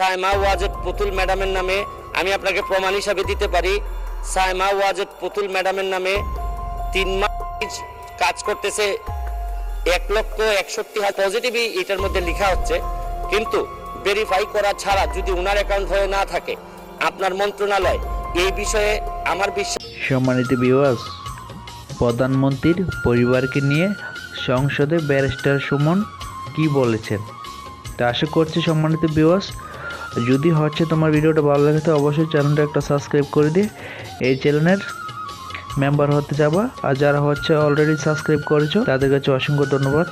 সাইমা ওয়াজেদ পুতুল ম্যাডামের নামে আমি আপনাকে প্রমাণ হিসাবে দিতে পারি। সাইমা ওয়াজেদ পুতুল ম্যাডামের নামে তিন মাস কাজ করতেছে। এক লক্ষ একষট্টি হাজার পজিটিভই এটার মধ্যে লেখা হচ্ছে। কিন্তু ভেরিফাই করা ছাড়া যদি উনার অ্যাকাউন্ট হয়ে না থাকে, আপনার মন্ত্রণালয় এই বিষয়ে আমার বিশ্বাস সম্মানিত বিওয়াস প্রধানমন্ত্রীর পরিবারকে নিয়ে সংসদে ব্যারিস্টার সুমন কি বলেছেন? তা আশা করছি সম্মানিত বিওয়াস যদি হচ্ছে তোমার ভিডিওটা ভালো লাগে, তো অবশ্যই চ্যানেলটা একটা সাবস্ক্রাইব করে দিয়ে এই চ্যানেলের মেম্বার হতে যাবা। আর যারা হচ্ছে অলরেডি সাবস্ক্রাইব করেছ, তাদের কাছে অসংখ্য ধন্যবাদ।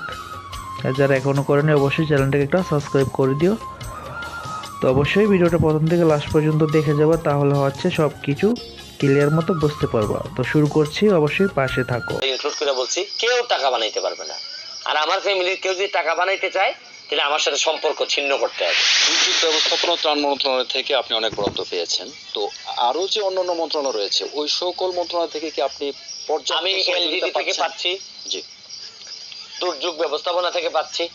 আর যারা এখনও করেনি, অবশ্যই চ্যানেলটাকে একটা সাবস্ক্রাইব করে দিও। তো অবশ্যই ভিডিওটা প্রথম থেকে লাস্ট পর্যন্ত দেখে যাবা, তাহলে হচ্ছে সব কিছু ক্লিয়ার মতো বুঝতে পারবা। তো শুরু করছি, অবশ্যই পাশে থাকো। বলছি, কেউ টাকা বানাইতে পারবে না। আর আমার ফ্যামিলির কেউ যদি টাকা বানাইতে চায় তাহলে আমার সাথে সম্পর্ক ছিন্ন করতে হবে। দুর্যোগ ব্যবস্থাপনা ত্রাণ মন্ত্রণালয় থেকে আপনি অনেক বরাদ্দ পেয়েছেন। তো আরও যে অন্যান্য মন্ত্রণালয় রয়েছে ওই সকল মন্ত্রণালয় থেকে কি আপনি আমি এলজিডি থেকে পাচ্ছি। জি। দুর্যোগ ব্যবস্থাপনা থেকে পাচ্ছি।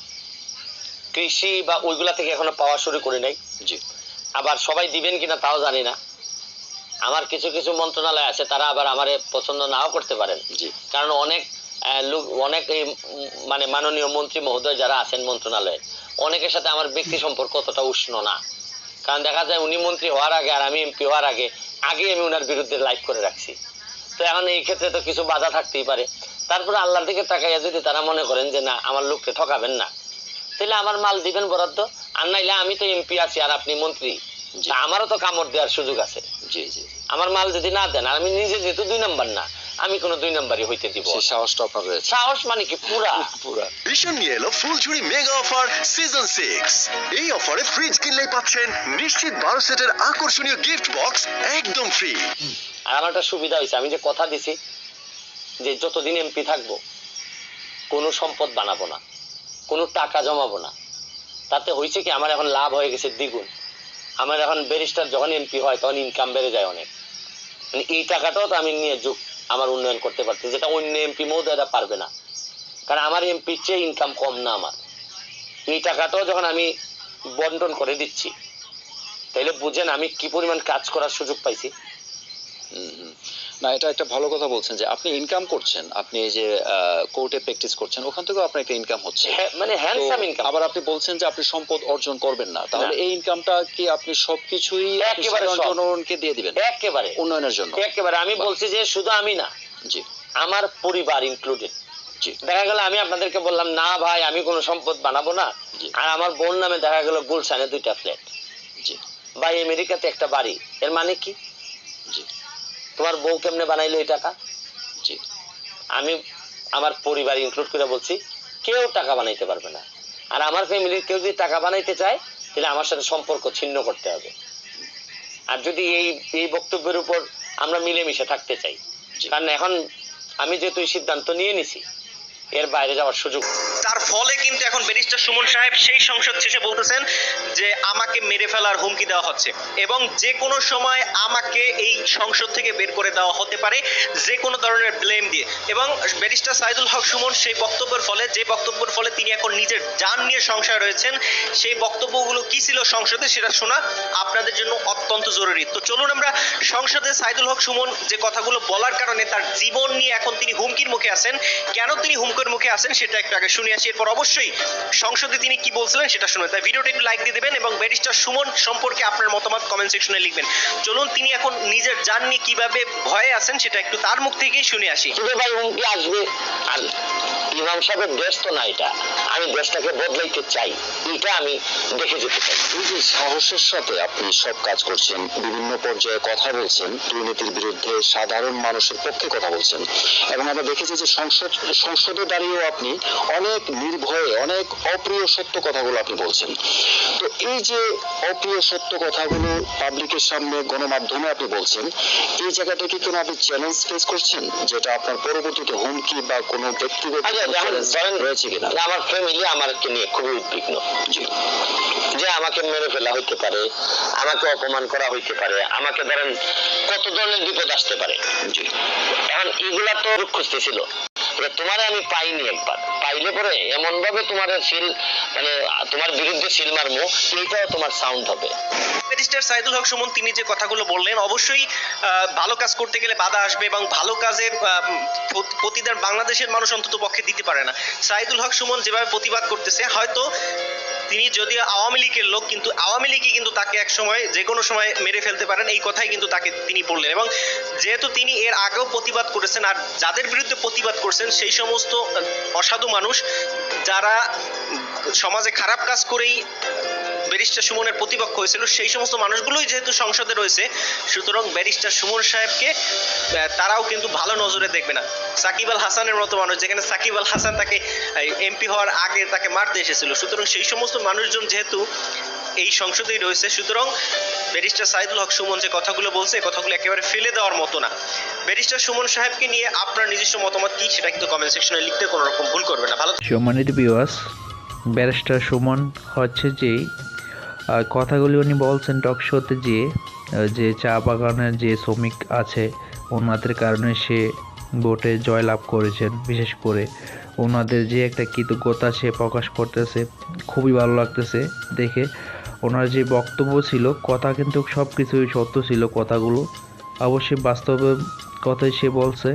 কৃষি বা ওইগুলা থেকে এখনও পাওয়া শুরু করি নাই। জি। আবার সবাই দিবেন কিনা তাও জানি না। আমার কিছু কিছু মন্ত্রণালয় আছে তারা আবার আমার পছন্দ নাও করতে পারেন। জি। কারণ অনেক লোক অনেক এই মানে মাননীয় মন্ত্রী মহোদয় যারা আছেন মন্ত্রণালয়ে অনেকের সাথে আমার ব্যক্তি সম্পর্ক অতটা উষ্ণ না। কারণ দেখা যায় উনি মন্ত্রী হওয়ার আগে আর আমি এমপি হওয়ার আগে আগে আমি ওনার বিরুদ্ধে লাইভ করে রাখছি। তো এখন এই ক্ষেত্রে তো কিছু বাধা থাকতেই পারে। তারপরে আল্লাহর দিকে তাকাইয়া যদি তারা মনে করেন যে না আমার লোককে ঠকাবেন না তাহলে আমার মাল দিবেন বরাদ্দ? আর নাইলে আমি তো এমপি আছি আর আপনি মন্ত্রী। আমারও তো কামড় দেওয়ার সুযোগ আছে। জি জি। আমার মাল যদি না দেন আর আমি নিজে যেহেতু দুই নাম্বার না আমি কোনো দুই নাম্বারই হইতে দিব। সেই না। সাহসটা আপনার রয়েছে। সাহস মানে কি? পুরা। পুরা। ভীষণ নিয়ে এলো ফুলঝুরি মেগা অফার সিজন সিক্স এই অফারে ফ্রিজ কিনলেই পাচ্ছেন নিশ্চিত বারো সেটের আকর্ষণীয় গিফট বক্স একদম ফ্রি আর আমার একটা সুবিধা হয়েছে আমি যে কথা দিছি যে যতদিন এমপি থাকব কোনো সম্পদ বানাবো না কোনো টাকা জমাবো না। তাতে হয়েছে কি আমার এখন লাভ হয়ে গেছে দ্বিগুণ। আমার এখন ব্যারিস্টার যখন এমপি হয় তখন ইনকাম বেড়ে যায় অনেক। মানে এই টাকাটাও তো আমি নিয়ে যুগ আমার উন্নয়ন করতে পারছি, যেটা অন্য এমপি মহোদয়রা পারবে না। কারণ আমার এমপির চেয়ে ইনকাম কম না আমার। এই টাকাটাও যখন আমি বন্টন করে দিচ্ছি তাহলে বুঝেন আমি কি পরিমাণ কাজ করার সুযোগ পাইছি। না এটা একটা ভালো কথা বলছেন যে আপনি ইনকাম করছেন আপনি এই যে কোর্টে প্র্যাকটিস করছেন ওখান থেকেও আপনার একটা ইনকাম হচ্ছে। হ্যাঁ, মানে হ্যান্ডসাম ইনকাম আবার আপনি বলছেন যে আপনি সম্পদ অর্জন করবেন না তাহলে এই ইনকামটা কি আপনি সবকিছুই একেবারে জনগণকে দিয়ে দিবেন? একেবারে। উন্নয়নের জন্য। একেবারে আমি বলছি যে শুধু আমি না জি। আমার পরিবার ইনক্লুডেড জি। দেখা গেল আমি আপনাদেরকে বললাম না ভাই আমি কোনো সম্পদ বানাবো না। আর আমার বোন নামে দেখা গেল গুলশানে দুইটা ফ্ল্যাট জি। বা আমেরিকাতে একটা বাড়ি এর মানে কি? তোমার বউ কেমনে বানাইলো এই টাকা? জি। আমি আমার পরিবার ইনক্লুড করে বলছি কেউ টাকা বানাইতে পারবে না। আর আমার ফ্যামিলির কেউ যদি টাকা বানাইতে চায় তাহলে আমার সাথে সম্পর্ক ছিন্ন করতে হবে। আর যদি এই এই বক্তব্যের উপর আমরা মিলেমিশে থাকতে চাই কারণ এখন আমি যেহেতু সিদ্ধান্ত নিয়ে নিছি এর বাইরে যাওয়ার সুযোগ তার ফলে কিন্তু এখন ব্যারিস্টার সুমন সাহেব সেই সংসদ শেষে বলতেছেন যে আমাকে মেরে ফেলার হুমকি দেওয়া হচ্ছে। এবং যে কোনো সময় আমাকে এই সংসদ থেকে বের করে দেওয়া হতে পারে, যে কোনো ধরনের ব্লেম দিয়ে। এবং ব্যারিস্টার সাইদুল হক সুমন সেই বক্তব্যের ফলে, যে বক্তব্যের ফলে তিনি এখন নিজের যান নিয়ে সংশয় রয়েছেন, সেই বক্তব্যগুলো কি ছিল সংসদে সেটা শোনা আপনাদের জন্য অত্যন্ত জরুরি। তো চলুন আমরা সংসদে সাইদুল হক সুমন যে কথাগুলো বলার কারণে তার জীবন নিয়ে এখন তিনি হুমকির মুখে আছেন, কেন তিনি হুমকির মুখে আছেন সেটা একটু আগে শুনে আসি। এরপর অবশ্যই সংসদে তিনি কি বলছিলেন সেটা শুনে তাই ভিডিওটা একটু লাইক দিয়ে দেবেন এবং ব্যারিস্টার সুমন সম্পর্কে আপনার মতামত কমেন্ট সেকশনে লিখবেন। চলুন, তিনি এখন নিজের যান নিয়ে কীভাবে ভয়ে আছেন সেটা একটু তার মুখ থেকেই শুনে আসি। আসবে। ইমাম সাহেবের দেশ তো না এটা। আমি দেশটাকে বদলাইতে চাই এটা আমি দেখে যেতে চাই। এই যে সাহসের সাথে আপনি সব কাজ করছেন বিভিন্ন পর্যায়ে কথা বলছেন দুর্নীতির বিরুদ্ধে সাধারণ মানুষের পক্ষে কথা বলছেন এবং আমরা দেখেছি যে সংসদ সংসদে দাঁড়িয়েও আপনি অনেক নির্ভয়ে অনেক অপ্রিয় সত্য কথাগুলো আপনি বলছেন। তো এই যে অপ্রিয় সত্য কথাগুলো পাবলিকের সামনে গণমাধ্যমে আপনি বলছেন এই জায়গাটা কি কোনো আপনি চ্যালেঞ্জ ফেস করছেন যেটা আপনার পরবর্তীতে হুমকি বা কোনো ব্যক্তিগত ধরেন রয়েছে কিনা? আমার ফ্যামিলি আমাকে নিয়ে খুবই উদ্বিগ্ন। জি। যে আমাকে মেরে ফেলা হইতে পারে আমাকে অপমান করা হইতে পারে আমাকে ধরেন কত ধরনের বিপদ আসতে পারে। এখন এগুলা তো খুঁজতেছিল। এবার তোমারে আমি পাইনি একবার। পাইলে পরে এমন ভাবে তোমার সিল মানে তোমার বিরুদ্ধে সিল মারমু এইটাও তোমার সাউন্ড হবে। সাইদুল হক সুমন, তিনি যে কথাগুলো বললেন, অবশ্যই ভালো কাজ করতে গেলে বাধা আসবে এবং ভালো কাজের প্রতিদান বাংলাদেশের মানুষ অন্তত পক্ষে দিতে পারে না। সাইদুল হক সুমন যেভাবে প্রতিবাদ করতেছে, হয়তো তিনি যদিও আওয়ামী লীগের লোক, কিন্তু আওয়ামী লীগই কিন্তু তাকে এক সময়, যে কোনো সময় মেরে ফেলতে পারেন, এই কথাই কিন্তু তাকে তিনি বললেন। এবং যেহেতু তিনি এর আগেও প্রতিবাদ করেছেন, আর যাদের বিরুদ্ধে প্রতিবাদ করছেন, সেই সমস্ত অসাধু মানুষ যারা সমাজে খারাপ কাজ করেই ব্যারিস্টার সুমনের প্রতিপক্ষ হয়েছিল, সেই সমস্ত মানুষগুলোই যেহেতু সংসদে রয়েছে, সুতরাং ব্যারিস্টার সুমন সাহেবকে তারাও কিন্তু ভালো নজরে দেখবে না। সাকিব আল হাসানের মতো মানুষ, যেখানে সাকিব আল হাসান তাকে এমপি হওয়ার আগে তাকে মারতে এসেছিল। সুতরাং সেই সমস্ত মানুষজন যেহেতু এই সংসদেই রয়েছে। সুতরাং ব্যারিস্টার সাইদুল হক সুমন যে কথাগুলো বলছে কথাগুলো একেবারে ফেলে দেওয়ার মতো না। ব্যারিস্টার সুমন সাহেবকে নিয়ে আপনার নিজস্ব মতামত কি, সেটা কিন্তু কমেন্ট সেকশনে লিখতে কোনো রকম ভুল করবে না। ভালো সম্মানিত বিওয়াস ব্যারিস্টার সুমন হচ্ছে যে কথাগুলি উনি বলছেন টক শোতে যে যে চা বাগানের যে শ্রমিক আছে, ওনাদের কারণে সে ভোটে জয়লাভ করেছেন। বিশেষ করে ওনাদের যে একটা কৃতজ্ঞতা সে প্রকাশ করতেছে, খুবই ভালো লাগতেছে দেখে। ওনার যে বক্তব্য ছিল, কথা কিন্তু সব কিছুই সত্য ছিল কথাগুলো। অবশ্যই বাস্তবে কথাই সে বলছে,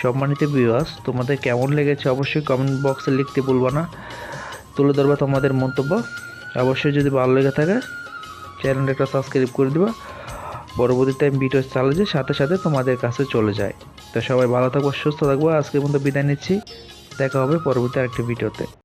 সম্মানিত বিওয়াস তোমাদের কেমন লেগেছে অবশ্যই কমেন্ট বক্সে লিখতে বলব না। তুলে ধরবা তোমাদের মন্তব্য। অবশ্যই যদি ভালো লেগে থাকে চ্যানেলটা একটা সাবস্ক্রাইব করে দিবা। পরবর্তীতে আমি ভিডিও চালালে সাথে সাথে তোমাদের কাছে চলে যায় তো সবাই ভালো থাকব, সুস্থ থাকব। আজকের মতো বিদায় নিচ্ছি। দেখা হবে পরবর্তী আরেকটি ভিডিওতে